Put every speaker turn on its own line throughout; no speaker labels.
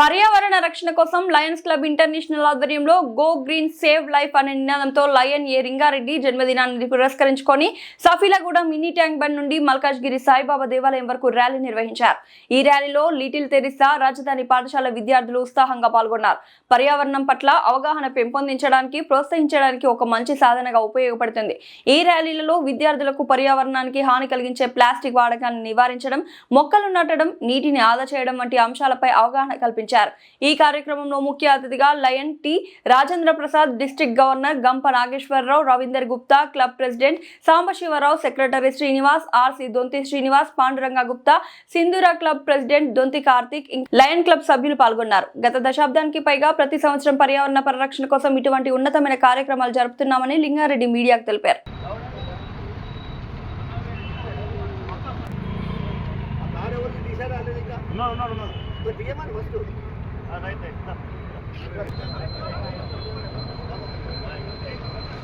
పర్యావరణ రక్షణ కోసం లయన్స్ క్లబ్ ఇంటర్నేషనల్ ఆధ్వర్యంలో గో గ్రీన్ సేవ్ లైఫ్ అనే నినాదంతో లయన్ ఏ రింగారెడ్డి జన్మదినాన్ని పురస్కరించుకొని సఫీలగూడ మినీ ట్యాంక్ బండ్ నుండి మల్కాజ్గిరి సాయిబాబా దేవాలయం వరకు ర్యాలీ నిర్వహించారు. ఈ ర్యాలీలో లిటిల్ తెరిసా రాజధాని పాఠశాల విద్యార్థులు ఉత్సాహంగా పాల్గొన్నారు. పర్యావరణం పట్ల అవగాహన పెంపొందించడానికి ప్రోత్సహించడానికి ఒక మంచి సాధనగా ఉపయోగపడుతుంది. ఈ ర్యాలీలలో విద్యార్థులకు పర్యావరణానికి హాని కలిగించే ప్లాస్టిక్ వాడకాన్ని నివారించడం మొక్కలు నాటడం నీటిని ఆదా చేయడం వంటి అంశాలపై అవగాహన కల్పించారు. ఈ కార్యక్రమంలో ముఖ్య అతిథిగా lion T. Rajendra Prasad district governor Gampa Nageswararao Ravinder Gupta club president Sambasivarao secretary Srinivas RC Donthi Srinivas Panduranga Gupta Sindhura club president Donthi Karthik lion club సభ్యులు పాల్గొన్నారు. గత దశాబ్దానికి పైగా ప్రతి సంవత్సరం పర్యావరణ పరిరక్షణ కోసం ఇటువంటి ఉన్నతమైన కార్యక్రమాలు జరుపుతున్నామని లింగారెడ్డి మీడియాకు తెలిపారు.
ఉన్నాడు ఉన్నాడు ఉన్నాడు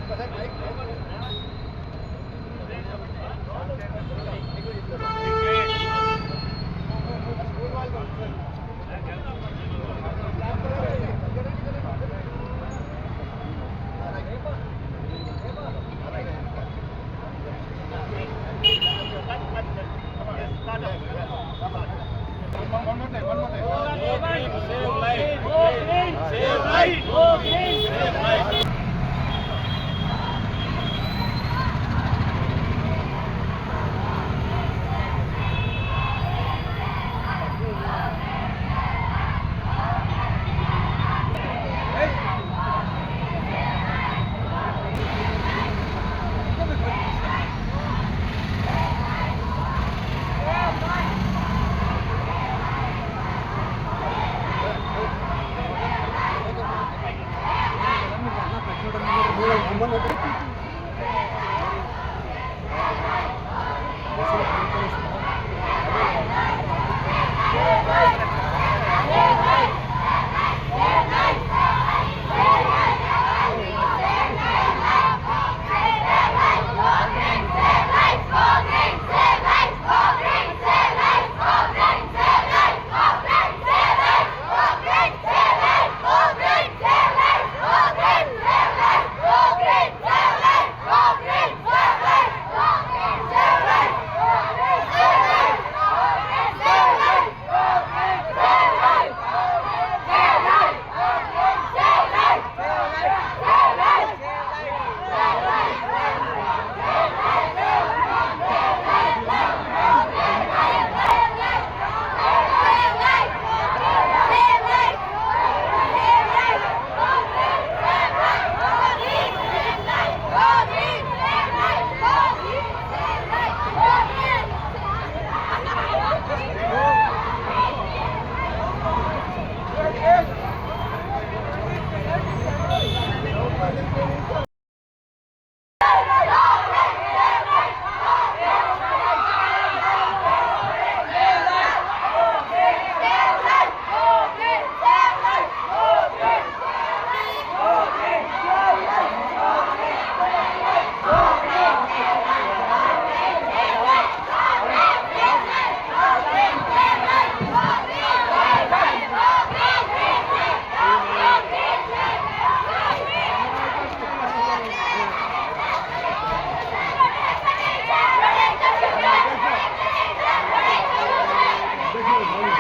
మరి తీయమని
头。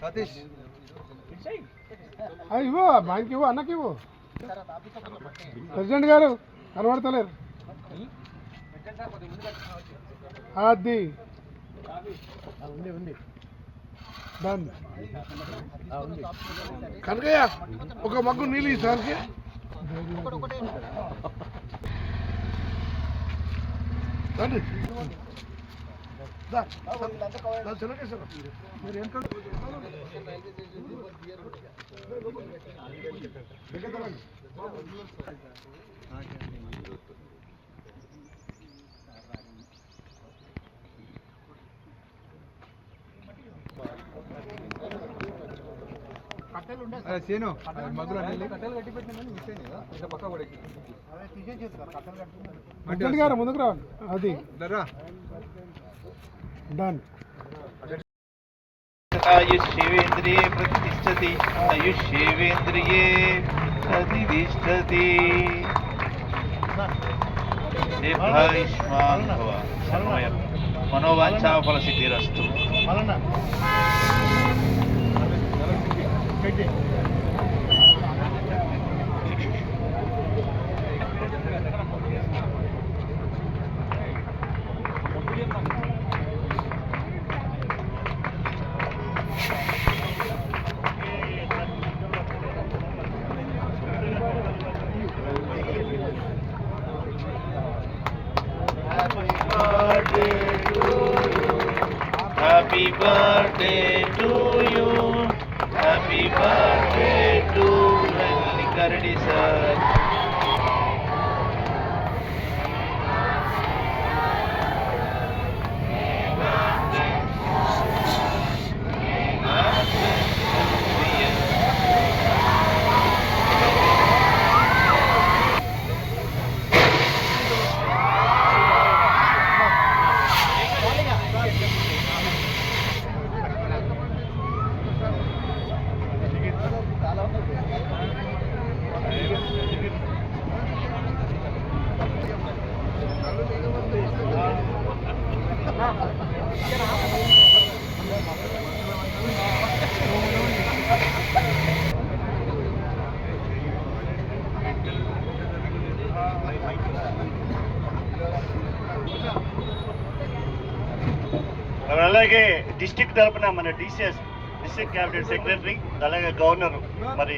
సతీష్.
ఇవ్వు ఆయనకి ఇవ్వు అన్నకి ఇవ్వు. ప్రెసిడెంట్ గారు కనబడతలేరు. అది డన్
కనకయ్య ఒక మగ్గు నీళ్ళు ఇస్తానికి రండి. దా, దా, చిన్నకేశ్వర. మీరు వెనక దగ్గర రండి.
ప్రెసిడెంట్ గారు ముందుకు రావాలి అది డన్
आयुष्येवेन्द्रिये प्रतिष्ठति आयुष्येवेन्द्रिये प्रतिष्ठति दीर्घायुष्मान् भव सर्वमय मनोवाञ्छाफलसिद्धिरस्तु
Yeah. అలాగే డిస్టిక్ తరపున మన డిసిఎస్ డిస్ట్రిక్ట్ క్యాబినెట్ సెక్రటరీ అలాగే గవర్నర్ మరి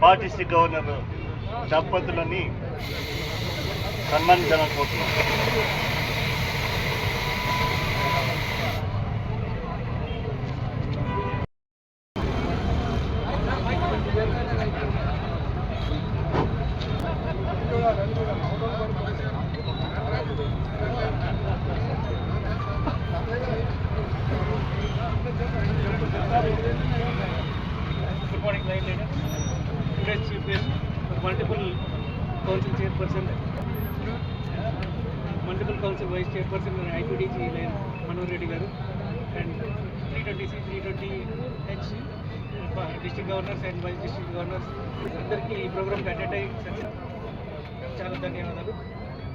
పార్ట్ డిస్టిక్ గవర్నర్ దంపతులని సన్మానించాలనుకుంటున్నాం
labour council vice chairperson IPDC lion Manohar Reddy garu. And three twenty C three twenty H district governors and vice district governors అందరికీ ఈ ప్రోగ్రామ్కి attend అయ్యి చాలా ధన్యవాదాలు.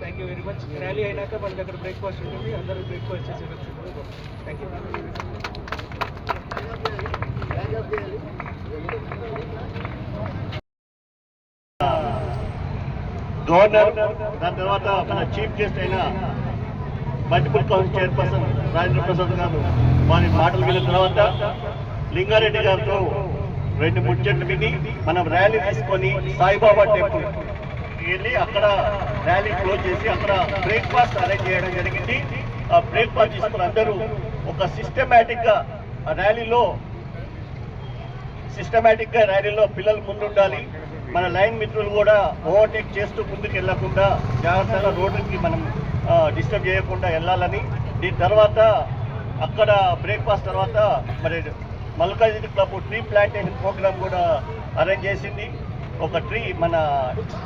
Thank you very much rally అయినాక మన దగ్గర బ్రేక్ఫాస్ట్ ఉంటుంది. అందరూ బ్రేక్ఫాస్ట్ చేసేటప్పుడు థ్యాంక్ యూ
గవర్నర్ దాని తర్వాత మన చీఫ్ గెస్ట్ అయిన multiple council chairperson Rajendra Prasad garu వారి మాటలు విన్న తర్వాత లింగారెడ్డి గారితో రెండు ముచ్చట్లు విని మనం ర్యాలీ తీసుకొని సాయిబాబా టెంపుల్ వెళ్ళి అక్కడ ర్యాలీ క్లోజ్ చేసి అక్కడ బ్రేక్ఫాస్ట్ అరేంజ్ చేయడం జరిగింది. ఆ బ్రేక్ఫాస్ట్ తీసుకుని అందరూ ఒక సిస్టమేటిక్గా ఆ ర్యాలీలో సిస్టమేటిక్గా ర్యాలీలో పిల్లలు ముందుండాలి. మన లైన్ మిత్రులు కూడా ఓవర్టేక్ చేస్తూ ముందుకు వెళ్ళకుండా జాగ్రత్తగా రోడ్డుకి మనం డిస్టర్బ్ చేయకుండా వెళ్ళాలని. దీని తర్వాత అక్కడ బ్రేక్ఫాస్ట్ తర్వాత మరి మల్కాజిది క్లబ్ ట్రీ ప్లాంటేషన్ ప్రోగ్రామ్ కూడా అరేంజ్ చేసింది. ఒక ట్రీ మన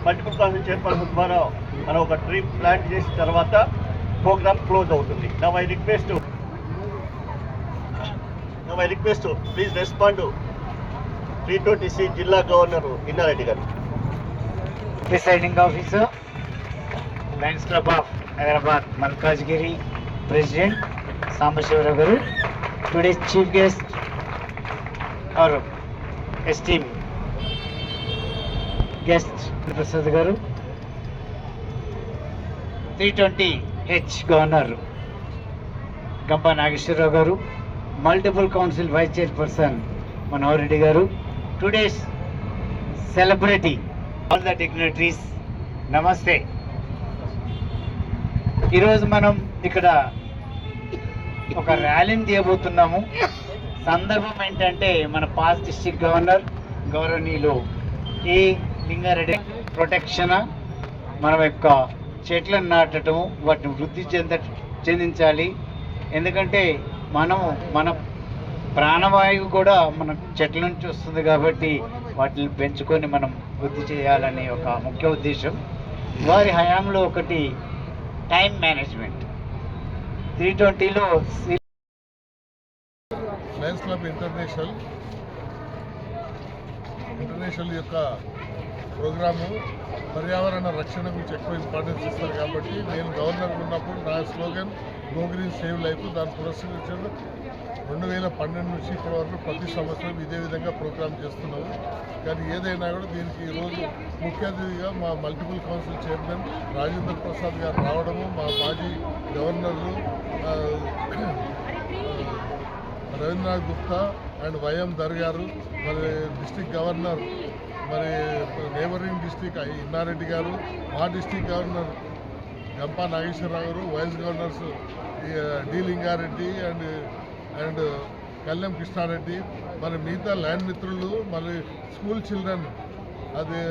మల్టిపుల్ కౌన్సిల్ చైర్పర్సన్ ద్వారా మనం ఒక ట్రీ ప్లాంట్ చేసిన తర్వాత ప్రోగ్రామ్ క్లోజ్ అవుతుంది. Now I request now I request please respond three twenty C జిల్లా governor Innareddy garu.
Presiding officer lions club of Hyderabad Malkajgiri president Sambasivarao garu today chief guest our esteem guest Prasad garu three twenty H governor Gampa Nageswararao garu multiple council vice chairperson Manohar Reddy garu today's celebrity all the dignitaries namaste ఈరోజు మనం ఇక్కడ ఒక ర్యాలీని చేయబోతున్నాము. సందర్భం ఏంటంటే మన past district governor గౌరవనీయులు ఈ లింగారెడ్డి ప్రొటెక్షన్ మన యొక్క చెట్లను నాటటము వాటిని వృద్ధి చెంద చెందించాలి. ఎందుకంటే మనం మన ప్రాణవాయువు కూడా మన చెట్ల నుంచి వస్తుంది కాబట్టి వాటిని పెంచుకొని మనం వృద్ధి చేయాలనే ఒక ముఖ్య ఉద్దేశం. వారి హయాంలో ఒకటి టైం మేనేజ్మెంట్. త్రీ ట్వంటీలో
లయన్స్ క్లబ్ ఇంటర్నేషనల్ ఇంటర్నేషనల్ యొక్క ప్రోగ్రాము పర్యావరణ రక్షణ గురించి ఎక్కువ ఇంపార్టెన్స్ ఇస్తారు కాబట్టి నేను గవర్నర్ ఉన్నప్పుడు నా slogan go green save life దాన్ని పురస్కరించడం రెండు వేల పన్నెండు నుంచి ఇప్పటి వరకు ప్రతి సంవత్సరం ఇదే విధంగా ప్రోగ్రామ్ చేస్తున్నాము. కానీ ఏదైనా కూడా దీనికి ఈరోజు ముఖ్య అతిథిగా మా multiple council chairman Rajendra Prasad గారు రావడము మా మాజీ గవర్నర్లు Rabindranath Gupta and YM there గారు మరి డిస్టిక్ గవర్నర్ మరి నేబరింగ్ డిస్టిక్ ఇన్నారెడ్డి గారు మా district governor Gampa Nageswararao garu vice governors ఈ, D Lingareddy and and Kalyan Krishnareddy మరి మిగతా ల్యాండ్ మిత్రులు మరి స్కూల్ చిల్డ్రన్ అది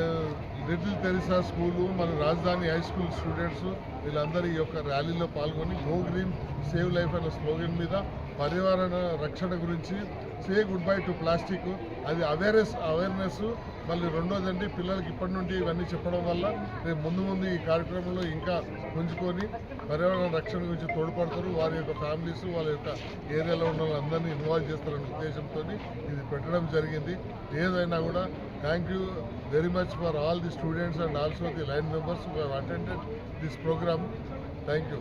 లిటిల్ తెరిసా స్కూలు మన రాజధాని హై స్కూల్ స్టూడెంట్స్ వీళ్ళందరూ ఈ యొక్క ర్యాలీలో పాల్గొని గో గ్రీన్ సేవ్ లైఫ్ అనే స్లోగన్ మీద పర్యావరణ రక్షణ గురించి say good bye to plastic. అది అవేర్నెస్ అవేర్నెస్. మళ్ళీ రెండోదండి పిల్లలకి ఇప్పటి నుండి ఇవన్నీ చెప్పడం వల్ల రేపు ముందు ముందు ఈ కార్యక్రమంలో ఇంకా పుంజుకొని పర్యావరణ రక్షణ గురించి తోడ్పడతారు. వారి యొక్క ఫ్యామిలీస్ వాళ్ళ యొక్క ఏరియాలో ఉన్న వాళ్ళందరినీ ఇన్వాల్వ్ చేస్తారనే ఉద్దేశంతో ఇది పెట్టడం జరిగింది. ఏదైనా కూడా thank you very much for all the students and also the lion members who have attended this program thank you